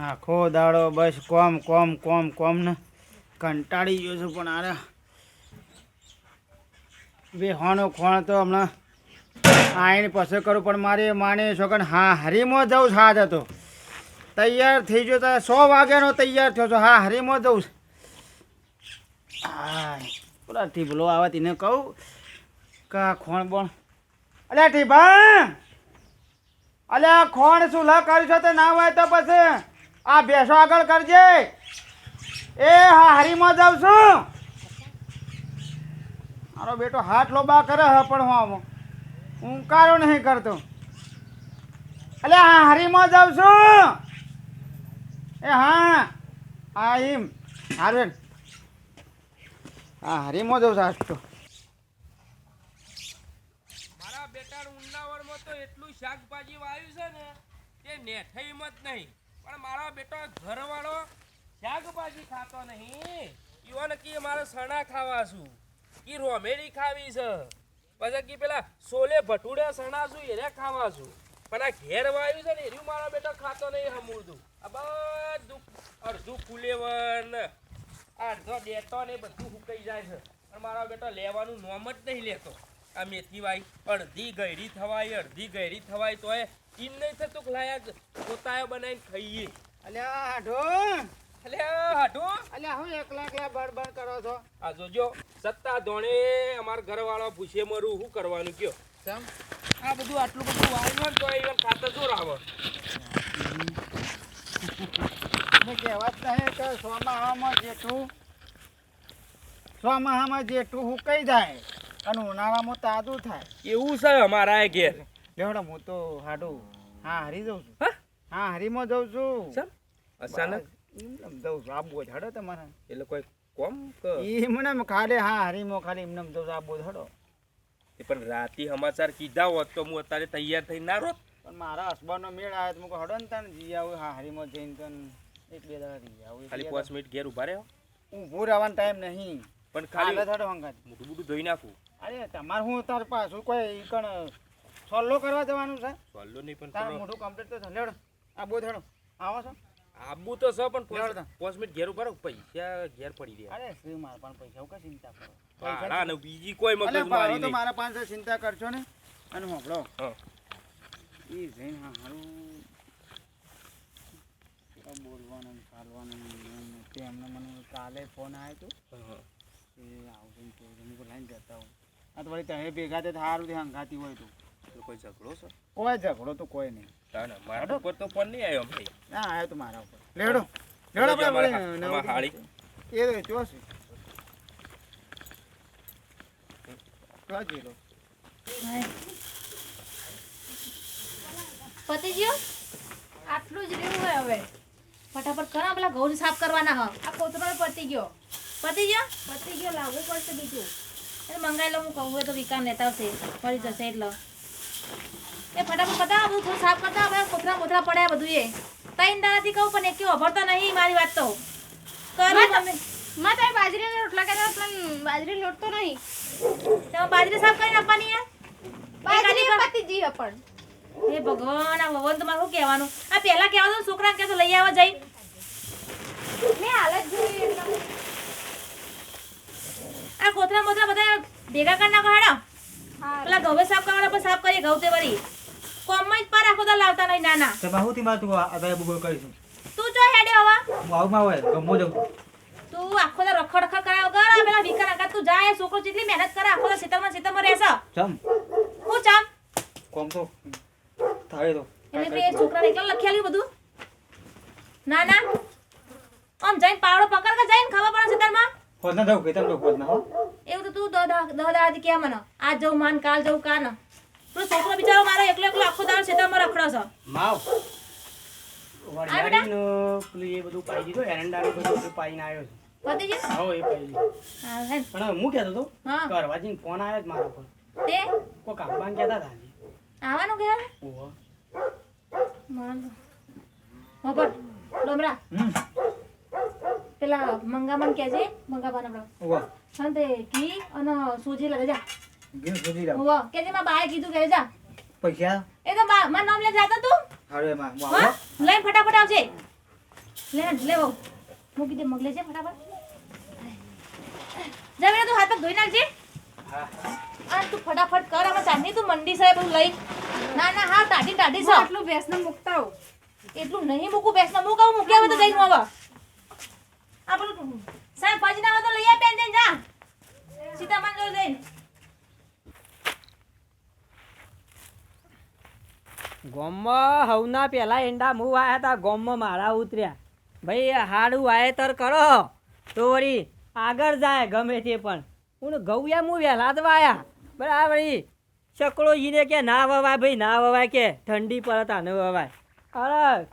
આખો દાડો બસ કોમ કોમ કોમ કોમ ને કંટાળી ગયો છું પણ આરે બે હોનો ખોણ તો હમણાં આઈને પસંદ કરું, પણ મારે માને છોકરા હા, હરીમાં જવું સાજ હતો તૈયાર થઈ ગયો તો સો વાગ્યાનો તૈયાર થયો છો, હા, હરીમાં છે. હા પેલા ટીબલો આવે તેને કહું કા ખોણ બોણ અલ્યા ટીભા અલ્યા ખોણ શું લ કર્યું છે? તે ના હોય તો પછી. આ બેસો આગળ કરજે. એ હા, હરીમાં જાઉં છું. મારો બેટો હાથ લોબા કરે હ પણ હું હું કારો નહીં કરતો. એટલે હા, હરીમાં જાઉં છું. એ હા હા એમ હારું હા, હરીમાં જાઉં છું તો. મારા બેટા ઉંડાવળમાં તો એટલું શાકભાજી વાવ્યું છે ને, કે નેઠઈમાં જ નહીં. પણ મારો બેટો ઘરવાળો શાકભાજી ખાતો નહીં. ઈવન કે મારે સણા ખાવા છું. કે રોમેડી ખાવી છે. પછી કે પેલા સોલે ભટુડે સણા છું, એને ખાવા છું. પણ આ ઘેર વાયું છે ને, એર્યું મારો બેટો ખાતો નહીં હમુરદું આ બધું અડધું ફૂલેવન. અડધો દેતો ને બધું હુકાઈ જાય છે. પણ મારો બેટો લેવાનું નોમ જ નહીં લેતો. આ મેથી વાઈ અડધી ગયરી થવાય અડધી ગયરી થવાય તોય ઈમ નહીં થતું કે લાયા પોતાએ બનાવીને ખાઈએ. અલ્યા હાઢો. અલ્યા હાઢો. અલ્યા હું એકલા એકલા બળબડ કરો છો? આ જોજો સત્તા ધોણે અમાર ઘરવાળો પૂછે મરું શું કરવાનું કયો. સમ આ બધું આટલું બધું વાવ્યું તો even ખાતર શું રાવ મેં કહેવત નહીં કે સોમાહામાં જેઠું સોમાહામાં જેઠું હું કહી જાય? અને ઉનાળામાં તાજું થાય. એવું છે અમારા ઘેર. લેવડા હું તો હાડું હા હરી જઉં છું. હા? હા હરીમાં જઉં છું? અચાનક? જઉં છું. આબુ હડો તમારે. એટલે કોઈ કોમ એમને ખાલી હા હરીમાં ખાલી એમને જઉં છું. આબુ હડો. એ પણ રાતી સમાચાર કીધા હોત તો હું અત્યારે તૈયાર થઈ ના રોત. પણ મારા હસબન્ડનો મેળ આવે તો મૂકો હડો ને તને જી આવું હા હરીમાં જઈને તને એક બે દાડા રહી આવું ખાલી પાંચ મિનિટ ઘેર ઊભા રહ્યો હું ભૂર રહેવાનો ટાઈમ નહીં. પણ ખાલી મોટું મોટું ધોઈ નાખું. અરે તમારે હું તાર પાછું કોઈ કણ સોલ્લો કરવા જવાનું છે? સોલ્લો નહીં પણ તારું મોઢું કમ્પ્લીટ તો છે. લેવડો આ બહુ થડો આવો છો? આબુ તો છે પણ પાંચ- મિનિટ ઘેર ઊભા રહો પૈસા ઘેર પડી રહ્યા. અરે શ્રી મારા પણ પૈસા હું કઈ ચિંતા કરો? ને બીજી કોઈ મગજ મારી તો મારા પાંચસો ચિંતા કરશો ને. અને હોંભળો. હા. એ જઈને હા હારું. બોલવાનું ચાલવાનું ને એમ ને તે એમને મને કાલે ફોન આવ્યો હતો હા. આવશે. મેં કીધું લાઈને જતા હું આ તો વળી તમે ભેગા તે સારું તે હંગાતી હોય તો. કોઈ ઝઘડો છે? કોઈ ઝઘડો તો કોઈ નહીં. મારા ઉપર તો ફોન નહીં આવ્યો ભાઈ. ના આવ્યો તો મારા ઉપર. લેડો. લેડો આપણે હાળી. એ તો ચોસી લો પતી ગયો આટલું જ રહ્યું હોય હવે. ફટાફટ કરા પેલા ઘઉં સાફ કરવાના હ. આ કોતરો પતી ગયો. પતી ગયો પતી ગયો લાવવું પડશે બીજું. એટલે મંગાવી લો હું કહું તો વિકાન લેતા આવશે મળી જશે એટલે. એ ફટાફટ બતાવો બધું થોડું સાફ કરતા હવે કોથરા કોથરા પડ્યા બધું એ તૈન દાડાથી કહું પણ એક અભરતા નહીં મારી વાત તો. કરો તમે. માં તમે બાજરીના રોટલા કહેતા પણ બાજરી લોટ તો નહીં. તમે બાજરી સાફ કરીને આપવાની યાર બાજરી પતી જી પણ હે ભગવાન આ ભગવાન તમારે શું કહેવાનું? આ પહેલા કહેવાનું છોકરા કે તો લઈ આવવા જઈ. મેં હાલત જોઈ આ કોથરા મોથરા બધા ભેગા કરી નાખો હેડો. પેલા ઘઉં સાફ કરવાના પણ સાફ કરીએ ઘઉં તે વળી. કોમમાં જ પર આખો તો લાવતા નહીં નાના. તો બહુ થી તું આ બે બુગો કરીશું. તું જો હેડે હવા. હું આવું માં હોય ગમો જાઉં. તું આખો તો રખડ રખડ કરાવ વગર આ પેલા વિકાર આગળ તું જાય છોકરો જેટલી મહેનત કરે આખો તો સીતરમાં સીતરમાં રહેશે. ચમ. હું ચામ? કોમ તો. થાય તો. એટલે એ છોકરાને એકલા લખી આલ્યું બધું. ના ના આમ જઈને પાવડો પકડ કે જઈને ખબર પડે સીતરમાં હોદ ના કે તમે હોદ હો? એવું તો તું દહ દહ દહ દાડાથી કે આજ જવું માન કાલ જવું કાન. તું છોકરો બિચારો મારો એકલો એકલો આખો દાડો સીતરમાં રખડો છો. માવ. આ પેલું એ બધું પાઈ દીધું એરંડાનું બધું પાઈને આવ્યો છે. પતી ગયું હા એ પાઈ દીધું પણ હું કહેતો હતો હા. કરવાજીને ફોન આવ્યો જ મારા પર તે? કોઈ કાપવાને કહેતા હતા આવવાનું કે ઓહો ખબર ડોમરા. હમ. પેલા મંગામણ કે છે મંગાબાને આપણે ઓહો હા તે કી અને સોજી લગે જા. ગીર સોજી જાવ હોવો કે જે મારા બાએ કીધું કે જા. પૈસા? એ તો મા મારું નામ લે જાતો તું. હારે એમાં હું હા? આવો. લઈને ફટાફટ આવજે. લે લે બહુ મૂકી દે મગલે છે ફટાફટ. જમીને તું હાથ પગ ધોઈ નાખજે. આ તું ફટાફટ કર આમાં ચાંદની તું મંડી સાહેબ લઈ. ના ના હા ટાઢી ટાઢી છે. આટલું ભેંસને મૂકતા હો એટલું નહીં મૂકું બેસ ના મૂકાવું મૂક્યા હોય તો જઈને હવે આ સાહેબ શાકભાજી ના લઈ આવ બેન જઈને, જા. સીતામાન જોઈ જઈને. ગોમમાં હવના પેલા એંડા મૂવ આયા હતા ગોમમાં મારા ઉતર્યા. ભાઈ હાડું વાયેતર કરો. તો વળી આગળ જાય ગમે તે પણ. હું ગૌયા મૂવ વહેલા જ વાયા. બરાબર ચકડો જીને કે ના વવાય, ભાઈ ના વવાય કે ઠંડી પડે તાને વવાય. અરે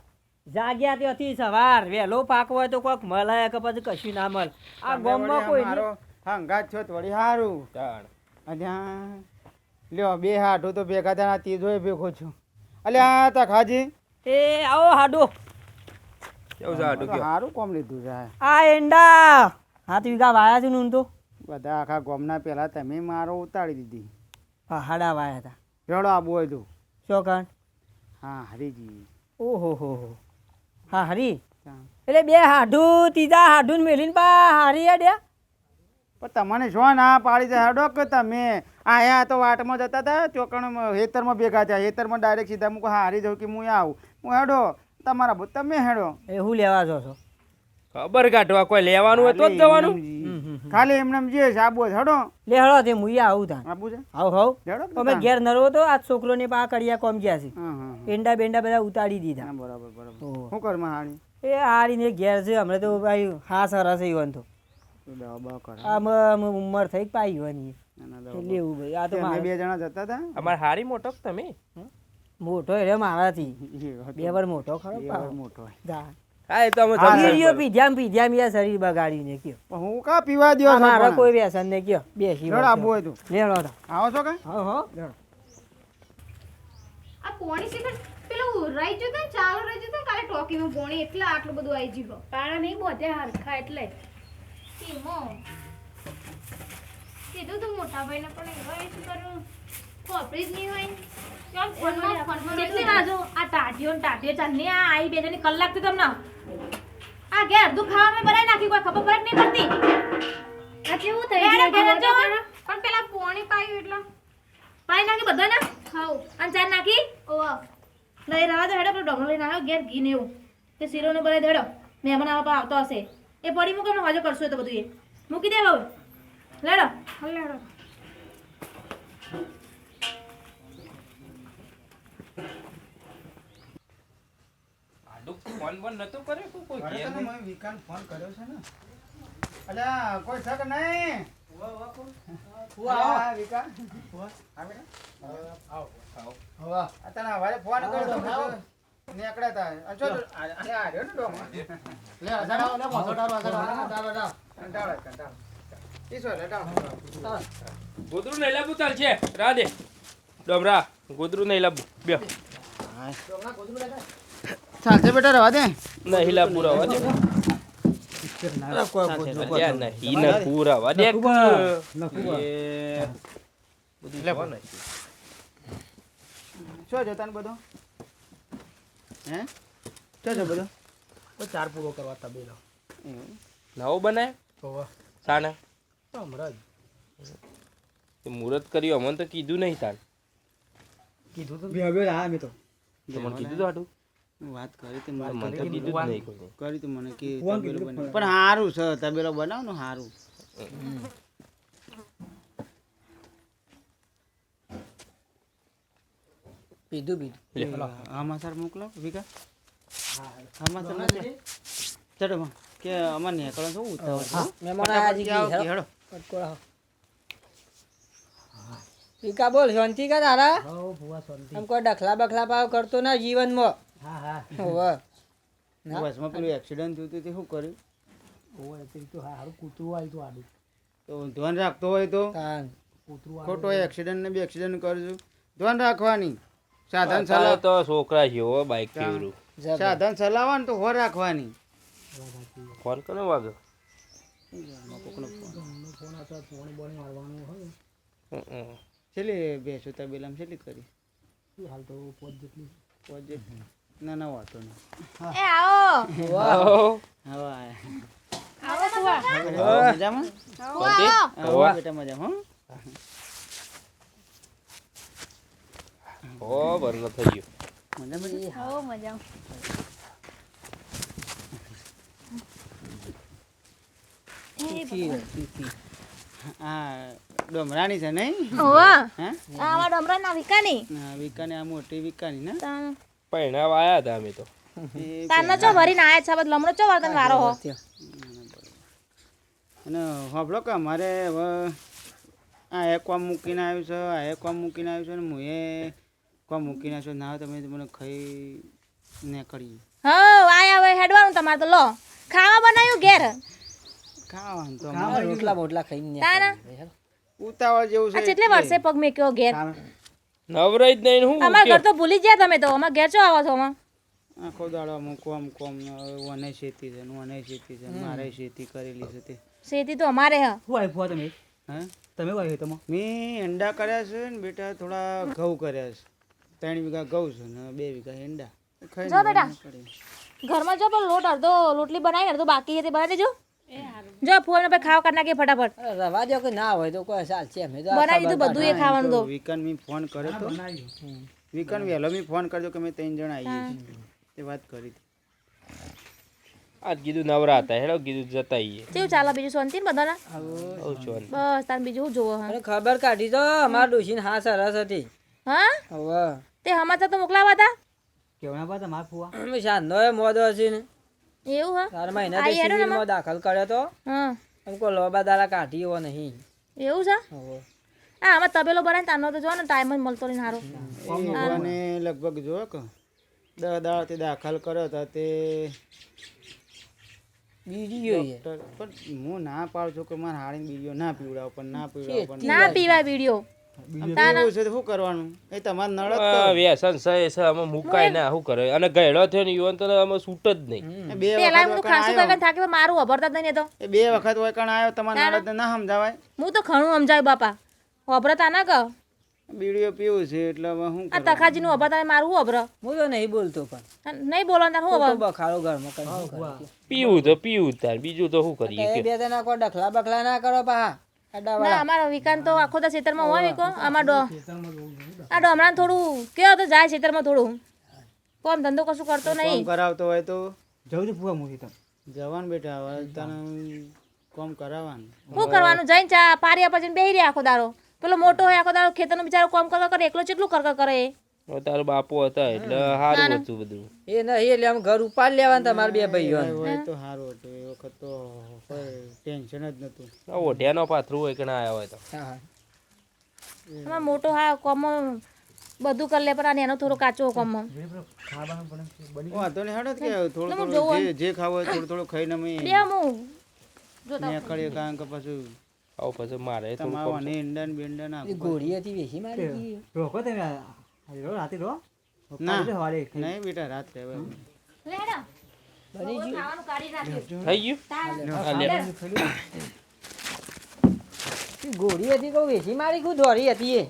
જાગ્યા ત્યાંથી સવાર. વહેલો પાક હોય તો કોઈક મળે કે પછી કશું ના મળે. આ ગામમાં કોઈ હંગાત છો થોડી વળી સારું. અલ્યા લ્યો બે હાડું તો ભેગા થયા ત્રીજો ભેગો છું આ તા ખાજી. એ આવો હાડો. કેવું છે કયો? સારું કોમ લીધું છે. આ એંડા. હાથ વીઘા વાયા છે ને તો. બધા આખા ગોમના પહેલા તમે મારો ઉતાડી દીધી. હા હાડા વાયા હતા. રેડો આબુ હોય તું શું કારણ હા હરીજી. ઓહો હો હો. હા હારી. એટલે બે હાડું ત્રીજા હાડું મેલીને પા હારી અડ્યા પણ તમને જો ના પાડી જાય હાડો કે તમે? આયા તો વાટમાં જતા હતા ચોકણમાં હેતરમાં ભેગા થયા. હેતરમાં ડાયરેક્ટ સીધા મૂકો હારી જાઉં કે હું આવું. હું હેડો તમારા તમે હેડો. એ હું લેવા જો છો. ખબર કાઢવા કોઈ લેવાનું હોય તો જ જવાનું. ખાલી એમને જે સાબુ આબુ લે હળો તે મુઈ આવું તા આબુ છે? આવ હવ હેડો અમે ઘેર નરવો તો આ છોકરોને પા કડિયા કોમ ગયા છે. હા હા એંડા બેંડા બધા ઉતાડી દીધા. બરાબર બરાબર. શું કરમાં હારી એ હારીને ઘેર છે હમણે તો ભાઈ હા સરસ એવું તો. ઉંમર થઈ પાઈ ના, ના, એટલે એવું ભાઈ આ તો મારે બે જણા જતા હતા? અમારે હારી મોટો તમે? મોટો એટલે મારાથી. બે વાર મોટો ખરો મોટો. જા. હા એ તો અમે હા, સમજાવી પીર્યો પડે. પીધ્યામ પીધ્યામ યાર શરીર બગાડીને કયો. હું કા પીવા દ્યો મારા કોઈ વ્યસન ને કયો. બેસી હેડો આબુ હોય તું. લેડો તો આવો છો કે હો હો. આ પોણી શીખર પેલું રહી જતું ને ચાલુ રહી જતું કાલે ટોકીમાં પોણી એટલે આટલું બધું આવી ગયું પાણા નહીં બોધે હરખા એટલે. કીધું તું મોટા ભાઈને પણ એવા ખોપરી જ નહીં હોય? કેટલી આ ટાઢીઓ ને ચાલની આ આઈ બે જણી કલાકથી તમને? આ ઘેર અડધું ખાવા મેં બનાવી નાખી કોઈ ખબર પડે નહીં પડતી? આ કેવું થઈ ગયું? પણ પેલા પોણી પાયું એટલે. પાઈ નાખી બધા ને ખાવ અને ચાર નાખી? ઓવા લઈ રહ્યા તો હેડો પેલો ડોંગર લઈને આવ્યો ઘેર ઘી ને એવું. તે શીરો બનાવી દેડો મહેમાન આવા આવતો હશે. એ પડી મૂકો ને હજુ કરશું એ તો બધું એ મૂકી દે બહુ લેડો ફોન બોન નતો કર્યો તું કોઈ કે તને મેં વિકાન ફોન કર્યો છે ને? અલ્યા કોઈ છે કે નહીં? આવે. તને હવારે ફોન કર્યો તો નીકળ્યા તા. આ આ- આ રહ્યો ને ડોમો. ગોદરું નહીં લાવવું ચાલશે રા દે. ડોમરા ગોદરું નહીં લાબુ. બે નહીં દે અલ્યા નહીં ને પૂરા દે. ને બધું હે? શું છે બધું? ચાર પૂરો કરવા તા એવું. નવો બને સાને? હમણાં એ મુહૂર્ત કર્યું અમને તો કીધું નહીં તાર કીધું તો તમને કીધું તો આટલું? વાત કરી તી મને કીધું જ નહીં. કરી તી મને કે તબેલો બનાવ. પણ સારું છે તબેલો બનાવ ને સારું પીધું પીધું. લે. આમાં મોકલો વિકા આમાં સર મોકલો ચડો કે અમાર નીકળો શું ઉતાવળ છે? મહેમાન આયા હેડો. પટકોળા. પીકા બોલ શાંતિ કા તારા. આમ કોઈ ડખલા બખલા ભાવ કરતો ના જીવનમાં. હોવે. ના? બસમાં પેલું એક્સિડન્ટ થયું હતું તે શું કર્યું? તો ધ્યાન રાખતો હોય તો? તાન. ખોટો એક્સિડન્ટ ને બી એક્સિડન્ટ કરજો. ધ્યાન રાખવાની. સાધન ચલાવ તો છોકરા છે હો બાઈક કેવરું સાધન ચલાવવાનું તો હો રાખવાની. ફોન કરો વાગે. છેલ્લી બેસો તબેલામાં છેલ્લી કરી. પોચ જેટલી. ના ના વાતો નહીં. એ આવો. હવે આયા. આવો. સુવા મજામાં? સુવા આવો. બેટા મજામાં હો. ઓ બરનો થઈ ગયો. મજામાં? આવો મજા આ ડોમરાની છે નહીં? હા? આવા ડમરા ના વિકાની. ના વિકાની આ મોટી વિકાની ને? પૈણાવ આયા હતા અમે તો તારનો ચો ભરીને આયા છે બધ લમણો ચો વર્તન વારો હો અને હોબળો કે અમારે હવે આ એક કોમ મૂકીને આવ્યું છે આ એક કોમ મૂકીને આવ્યું છે ને હું એ કોમ મૂકીને આવ્યો ના તમે મને ખાઈ ને કરી હા આયા હવે હેડવાનું તમારે તો લો ખાવા બનાવ્યું ઘેર ખાવાનું તો ખાવા રોટલા બોટલા ખાઈને તારા ઉતાવળ જેવું છે એટલે વર્ષે પગ મેક્યો ઘેર નવરાઈ જ નહીં હું અમાર ઘર તો ભૂલી ગયા તમે તો. અમાર ઘેર ચો આવો છો અમાર આખો દાડો અમુક કોમ કોમ વને શેતી છે વને શેતી છે મારે શેતી કરેલી છે તે. શેતી તો અમારે હ. હું આવ્યો તમે? હા? તમે આવ્યો તમે મેં અંડા કર્યા છે ને બેટા થોડા ઘઉં કર્યા છે. ત્રણ વીઘા ઘઉં છે ને બે વીઘા એંડા જો બેટા. ઘરમાં જો પણ લોટ અડધો લોટલી બનાવી અડધો બાકી છે તે બનાવી દેજો. જો ફોન પર ખાવા કરી નાખી ફટાફટ. રવા દો કે ના હોય તો કોઈ સાલ છે મે તો આ બનાવી દીધું બધું એ ખાવાનું તો. વીકન મી ફોન કર્યો તો? વિકન વહેલો મી ફોન કરજો કે મે ત્રણ જણા આવીએ છીએ. તે વાત કરી. હતી આજ કીધું નવરા હતા હેડો કીધું જતા આઈએ કેવું ચાલે બીજું? શાંતિ ને બધાના? ના છો ને. બસ તાર બીજું હું જોવો અરે ખબર કાઢી તો અમાર ડોશીન હા સરસ હતી. હા? હવે. તે સમાચાર તો મોકલાવા હતા? કેવણા પા તમારા ફુવા? અમે સાંજનો મોદો હશે ને એવું હા? ચાર મહિના થી સિવિલમાં દાખલ કર્યો તો? હા. અમકો લોબા દાડા કાઢી એવો નહીં. એવું છે? હા આમાં તબેલો બનાવીને તાનો તો જો ને ટાઈમ જ મળતો નહીં સારો. અને લગભગ જો કે દસ તે દાખલ કર્યો તો તે ડોક્ટર પણ હું ના પાડું છું કે મારે હાડીને બીજો ના પીવડાવો પણ ના પીવડાવો પણ ના પીવા વીડિયો પીવું છે શું કરવાનું? એ તમારે નળ વ્યસન સહે છે આમાં મુકાય ના શું કરે? અને ગયડો થયો ને યુવાન તો આમાં છૂટ જ નહીં. બે વખત ખાસું કઈ થાકી મારું અભરતા નહીં તો. બે વખત વૈકણ આવ્યો તમારે નળ ના સમજાવાય. હું તો ઘણું સમજાય બાપા. અભરતા ના કહ બીડીઓ પીવું છે એટલે હવે શું આ તખાજી નું અભરતા મારું અભર? હું તો નહીં બોલતો પણ. નહીં બોલો તાર અભર? ઘરમાં કઈ પીવું તો પીવું તાર બીજું તો શું કરીએ બે જણા કોઈ ડખલા બખલા ના કરો પા ના અમારા વિકાન તો આખો તો ખેતરમાં હોય વિકો. અમાર ડો આ ડોમરાને થોડું કેવો તો જાય ખેતરમાં થોડું. કોમ ધંધો કશું કરતો નહીં. કરાવતો હોય તો? જવું ફુવા મૂકી તમે. જવાનું બેટા હવે તને કોમ કરાવવાનું. શું કરવાનું? જઈને ચા પારિયા પછી બેહી રહ્યા આખો દારો પેલો મોટો હોય આખો દાડો ખેતરનો બિચારો કોમ કર કરે એકલો કેટલું કર કર? તારો બાપો હતા એટલે સારું હતું બધું. એ નહીં એટલે આમ ઘર ઉપાડ લેવાનું તમારે બે ભાઈઓ હોય તો સારું હતું. એ વખત તો ટેન્શન જ નતું ઓઢિયાનો પાથરું હોય કે ના આવ્યા હોય તો. હા મોટો હા કોમ બધું કરી લે પણ આને એનો થોડો કાચો કોમ. વાંધો નહીં હેડો કે થોડું થોડું જે જે ખાવું હોય થોડું થોડું ખાઈને અમે બે હું. નીકળીએ કારણ કે પછી આવું પછી મારે તમારે ને બેંડા ના ગોળી હતી વેચી મારી રોકો તમે રો રાતે રો ના. સવારે નહીં બેટા રાત રહેવા બની ગયું? થઈ ગયું. ગોળી હતી કહું વેચી મારી કું ધોરી હતી એ.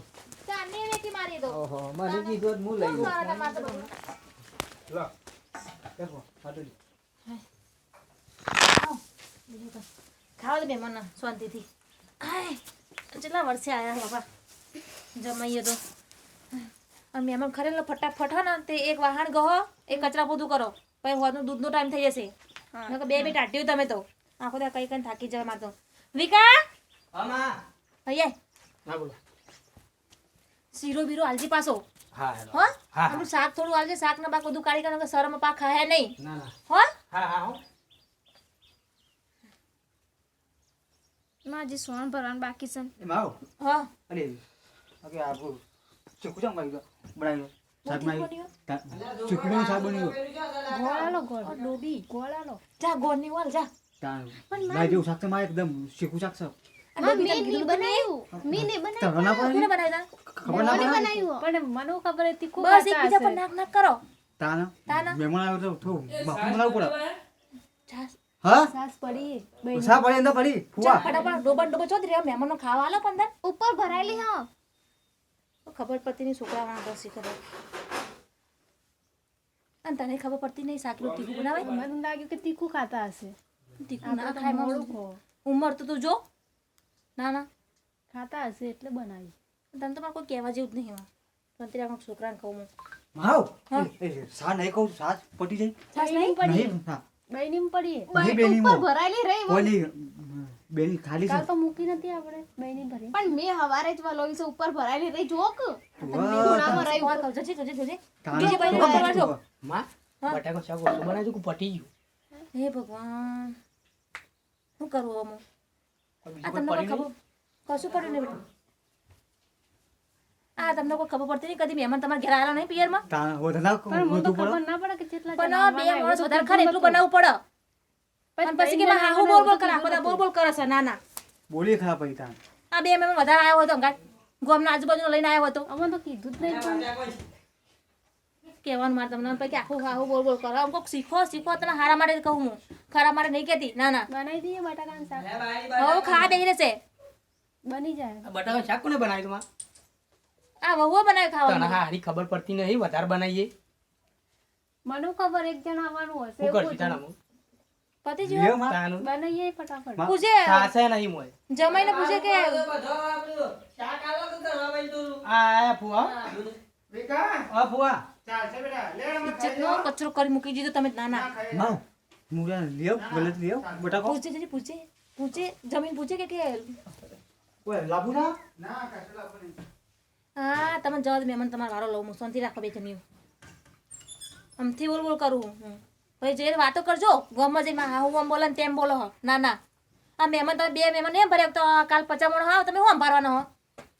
ઓહો મને કીધું હું લઈ લઉં. ખાવા દે મહેમાનને શાંતિથી. કેટલા વર્ષે આયા બાપા? જમાઈએ તો. અને મહેમાન ખરેલો ફટાફટ હો ને તે એક વાહન ગહો એક કચરા પોતું કરો. પછી હોવાનું દૂધનો ટાઈમ થઈ જશે. નકર બે બે ટાટ્યું તમે તો. આખો દા કઈ કઈ થાકી જવા મારતો વિકા? બોલો. શીરો બીરો આલજી પાછો. હા હો? આપણું શાક થોડું આલજે. શાક ના બાક બધું કાઢી કાઢો શરમ પાક ખાય નહીં. ના ના. હો? હા હા હો. માં સોન ભરવાનું બાકી છે. હા. માવો હો અરે ઓકે આપો ચીકુ ચામ કરી બનાવી શાક બનાવી ચીકુ નું શાક બન્યું. ગોળાલો ગોળ ડોબી ગોળાલો જા ગોળની વાલ જા. જેવું શાક મારે એકદમ ચીકુ શાક મી બનાવ્યું? બનાવ્યું. તાના? મહેમાન ખાવા પંદર. ઉપર ભરાયેલી હા. ખબર પડતી નહીં છોકરા વાળા બસી ખબર. અને તને ખબર પડતી નહીં શાકનું તીખું બનાવે? મને લાગ્યું કે તીખું ખાતા હશે. તીખું ના ખાય મોડું ઉંમર તો તું જો. ના ના. ખાતા હશે એટલે બનાવી. તને તો મારે કોઈ કહેવા જેવું જ નહીં એમાં. પણ અત્યારે આ છોકરાને કહું હું. સા નહીં કહું? સા પટી જાય? સાસ નહીં? પડી. નહીં હા. બહેની પડીએ ભરાયેલી રહી ઓલી બેની ખાલી કાલ છે. તો મૂકી નથી આપણે બેની ભરી. પણ મે હવારે જ વાલો છે ઉપર ભરાયેલી રહી જોક. વાહ, રહી વાત કહું જોજે જોજે જોજે. બીજી નથી જો. માં બટાકો શાક ઓછું બનાવજો કે પટી ગયું. હે ભગવાન. શું કરવું હમ આ તમને કોઈ ખબર કશું પડ્યું નહીં બેટા. આ તમને કોઈ ખબર પડતી નહીં કદી મહેમાન તમારા ઘેર આવ્યા નહીં પિયરમાં? પણ મને તો ખબર ના પડે કે કેટલા પણ બે માણસ વધારે ખરે એટલું બનાવવું પડે. અને પછી કે માં હાહુ બોલ બોલ કરા બધા બોલ બોલ કરે છે ના ના બોલી ખા તાર આ બે મેં વધારે આવ્યો હતો અંગાત ગોમના આજુબાજુ લઈને આવ્યો હતો. અમે તો કીધું જ નહીં પણ કહેવાનું મારે તમને પછી આખું હાહુ બોલ બોલ કરો. આમ કોક શીખો શીખો તને હારા માટે કહું હું. ખરા માટે નહીં કહેતી ના ના બનાવી દઈએ બટાકાનું શાક. હવે ખા બેહી રહેશે બની જાય. બટાકાનું શાક કોને બનાવ્યું તું માં? આ વહુઓ બનાવી તને હારી ખબર પડતી નહીં વધારે બનાવીએ. મને ખબર એક જણ આવવાનું હશે હું એવું કરતી તારા પતિ જો બનાવીએ ફટાફટ. માં. પૂછે સાસે નહીં મોય. જમાઈને પૂછે કે? આ બેટા. ઇજ્જતનો કચરો કરી મૂકી દીધો તમે ના ના માવ મુરા લ્યો ગલત લ્યો. બટાકો પૂછે પૂછે પૂછે જમીન પૂછે કે કે? ઓય લાબુ ના? ના કશું લાગુ નહીં. હા તમે જવા દે મહેમાન. તમારો વારો લઉં. હું શાંતિ રાખો બે જણ્યું આમથી બોલ બોલ કરું. હું ભાઈ જે વાતો કરજો. ગમમાં જઈને હા હું આમ બોલે ને તેમ બોલો હો. ના ના. આ મહેમાન તમે બે મહેમાન એમ ભર્યા. તો કાલ પચાસ માણસ આવો તમે શું સંભાળવાનો હો?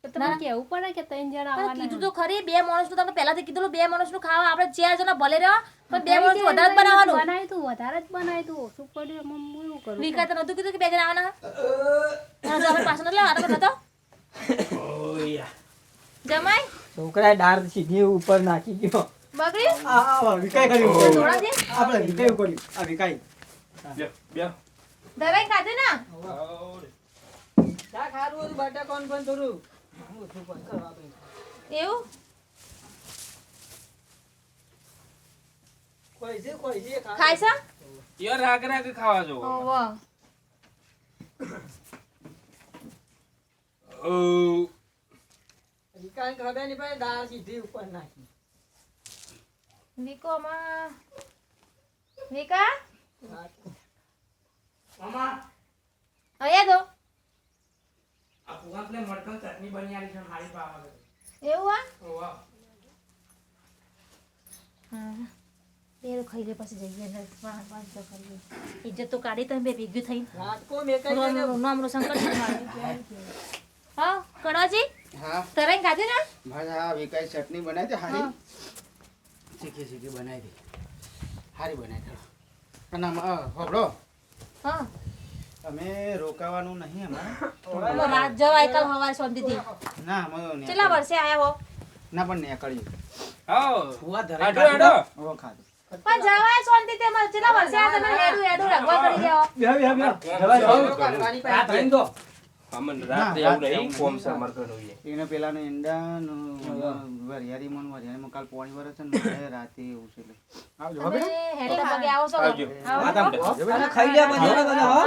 તમને કેવું પડે કે ત્રણ જણા પણ આવવાના કીધું તો ખરી બે માણસનું તમને પહેલાથી કીધું બે માણસનું ખાવા આપણે ચાર જણા ભલે રહ્યો પણ બે માણસ વધારે બનાવવાનું. તું વધારે જ બનાવ્યું તું. ઓછું પડ્યું એમાં હું એવું કરું વિકા તો નતું કીધું કે બે જણા આવવાના આપણે નથી છોકરાએ દાળ સીધી ઉપર નાખી ગયો. બગડ્યું આ આ વિકાય કર્યું થોડા દે આપણે વિકાય કર્યું આ વિકાય બે બે. દવાઈ ખાધું ને? શાક હારું હતું બટાકાનું પણ થોડું. એવું? કોઈ છે કોઈ છે ખાય છે? યાર રાગ રાગ ખાવા જો ઓહો વિકાને ખબર નહીં ભાઈ દાળ સીધી ઉપર નાખી. વિકોમાં વિકા અહીંયા દો આ પુઆ પેલે મડકણ ચટણી બની આલી છે હારી પાવા એવું આ ઓવા હા. પેલું ખાઈ લે પછી જઈએ. ને પાંચ પાંચ તો ખાઈએ ઇજ્જત તો કાઢી તમે બે ભેગું થઈને. રાજકો મેકાઈ ગયો ને. નામનું શંકર હા કણવાજી હા. તરાઈ ખાધું ને? ભાઈ હા વિકાઈ ચટણી બનાવી દે હારી. શીખી શીખી બનાવી દે. સારી બનાવી દે. અને આમાં હોબળો હા. અમે રોકાવાનું નહીં અમારે અમે રાત જવાય કાલ સવારે શાંતિથી. ના અમે કેટલા વર્ષે આયા હો? ના પણ નીકળ્યું આવો. ફુવા ધરાઈ આડો આડો. ઓ ખાધું. પણ જવાય શાંતિથી અમારે. કેટલા વર્ષે આ તમે? હેડું હેડું રાખવા કરી દેવો બે બે બે કાઢવાની પાસે રાત ધોઈને દો. અમન રાત એવું નહીં. કોમ. સમર કરવું એને પેલાનું ઈંડાનું વરિયાળીમાં ને વરિયાળીમાં કાલ પોણી વરસ છે ને મારે રાતે એવું છે આવજો હો તમે પગે આવો છો આવજો. આવો આરામ છો? લે. અને ખાઈ લે બધા બધા હો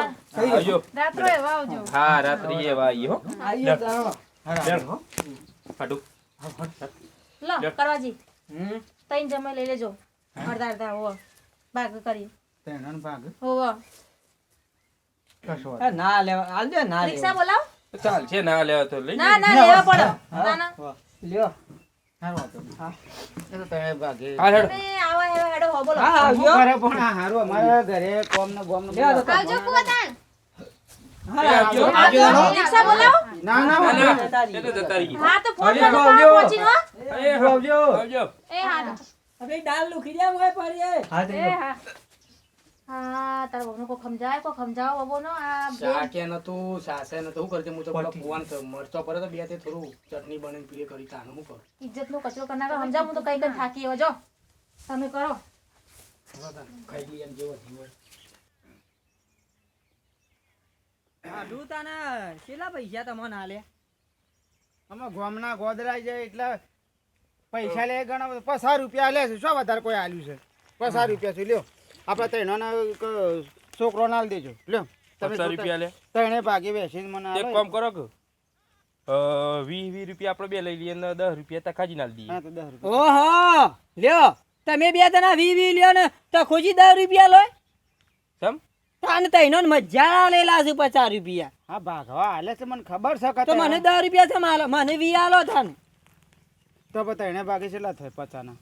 આવજો. રાત્રે એવા આવજો. હા રાત્રિ એવા આવીએ હો. આઈએ તારો. બેન ફાટુ. લો કરવાજી. હમ? તઈને જમાઈ લઈ લેજો. અડધા ભાગ કરી. તેનો ભાગ? હોવ ના લેવા ના રિક્ષા લેવા. બોલાવ. ચાલ છે ના લેવા તો લઈ ના ના લેવા પડે. ના ના. લ્યો. હારું હતો એ તો તમે ભાગે હા હેડો આવો હેડો હેડો હો બોલો હા શું આવજો. પણ આ હારું અમારા ઘરે કોમ ને બોમ ને આવજો. કુવાતાન હા તો. હા ફોન આવજો, હો હા હા હા હા તારા બહુનો કોઈ ખમજાય કોઈ ખમજાવો બહુનો આ બે નતું સાસે નતું હું કરજે હું તો પેલો ફુવાન મરચો પડે તો બે તે થોડું ચટણી બને પીએ કરી તાનું હું કરું. ઇજ્જતનો કચરો કરનાર સમજાવ હું તો કઈ કઈ થાકી એવો જો. તમે કરો. ખાઈ લઈએ એમ જેવો જીવો આડું તાના કેટલા પૈસા તમને આલે અમે ગોમના ગોદરાઈ જાય એટલે પૈસા લે ગણા પચાસ રૂપિયા લે છે શું વધારે કોઈ આલ્યું છે? પચાસ રૂપિયા છે લ્યો. આપણે ત્રણોના છોકરો ના દેજો. લ્યો પચાસ રૂપિયા લે. ત્રણે ભાગે બેસીને મને એક કામ કરો કે વીસ વીસ રૂપિયા આપણે બે લઈ લઈએ ને દસ રૂપિયા તખાજી ના દઈએ. તો દસ ઓહો! લ્યો તમે બે તના વી વી લ્યો ને તો ખોજી દસ રૂપિયા લો સમ તાને તૈનો મજા લેલા છે પચાસ રૂપિયા. હા ભાગવા હાલે છે મને ખબર છે તો મને દસ રૂપિયા છે મને વી આલો થાને તો પછી ત્રણે ભાગે છેલ્લા થાય પચાના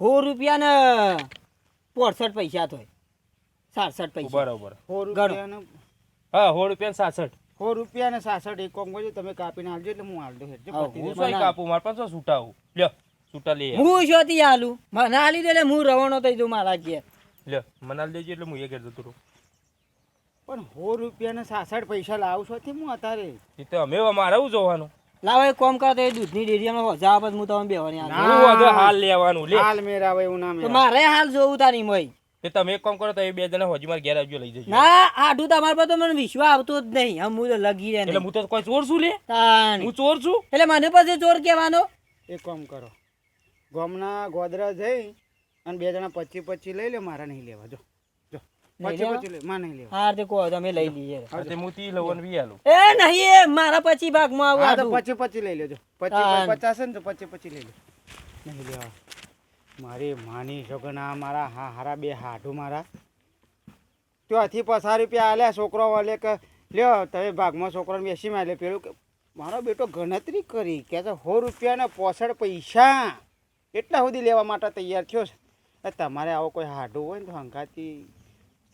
સો રૂપિયા ને પોસઠ પૈસા થાય સાસઠ પૈસા. બરોબર સો રૂપિયા હા સો રૂપિયા ને સાસઠ. સો રૂપિયા ને સાસઠ એક કોમ કરજો તમે કાપીને આવજો એટલે હું હેઠ. હા, શું કાપું? મારે પાસે છૂટા આવું લ્યો છૂટા લઈએ. હું શોથી આલું મને આલી દે એટલે હું રવાનો થઈ જઉં મારા ઘેર. લ્યો મને આલી દેજો એટલે હું એ ઘેર જતો રહું. પણ સો રૂપિયા ને સાસઠ પૈસા લાવું છો હું અત્યારે? એ તો અમે મારે જોવાનું. લાવો કોમ કરો તો એ દૂધની ડેરીમાં હજા પછી હું તમને બેવાની આલું. હું હાલ લેવાનું લે. હાલ મારે હાલ જોવું તારી મોય. તે તમે એક કામ કરો તો એ બે જણા હોજી મારે ઘેર આવજો લઈ જજો. ના આડું તમારા પર તો મને વિશ્વાસ આવતો જ નહીં. હમ હું તો લગી રહે એટલે હું તો કોઈ ચોર છું લે? હું ચોર છું? એટલે મને પછી ચોર કહેવાનો. એક કામ કરો. ગામના ગોદરા જઈ અને બે જણા પચી પચી લઈ લે મારા નહીં લેવા. જો. તમે લઈ લઈએ. હા, તે હું તી લવન વી આલું. એ નહીં એ મારા પછી ભાગમાં આવું તો આડું. પચી પચી લઈ લેજો. તાન. પચાસ ને તો પચી પચી લઈ લે. નહીં લેવા. મારી માની છોકરા મારા હા હારા બે હાડું મારા. ત્યાંથી પચાસ રૂપિયા આલ્યા છોકરો વાલે કે લ્યો તમે ભાગમાં છોકરાને બેસી માં લે પેલું કે મારો બેટો ગણતરી કરી. કે સો રૂપિયાના પોસડ પૈસા. એટલા સુધી લેવા માટે તૈયાર થયો છે. તમારે આવો કોઈ હાડું હોય ને તો હંગાથી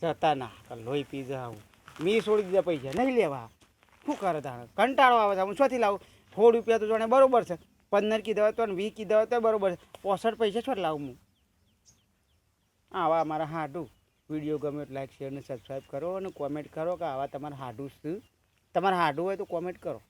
જતા ના. લોહી પી જાવ મી છોડી દીધા પૈસા. નહીં લેવા. શું કરે તાણે? કંટાળો આવે છે. હું શોથી લાવું? સો રૂપિયા તો જાણે બરોબર છે. પંદર કીધા હોય તો વીસ કીધા હોય તો બરોબર છે. પોસઠ પૈસા છોડ લાવું હું. આવા અમારા હાડું. વીડિયો ગમે તો લાઈક શેર અને સબસ્ક્રાઈબ કરો અને કોમેન્ટ કરો કે આવા તમારા હાડું શું? તમારા હાડું હોય તો કોમેન્ટ કરો.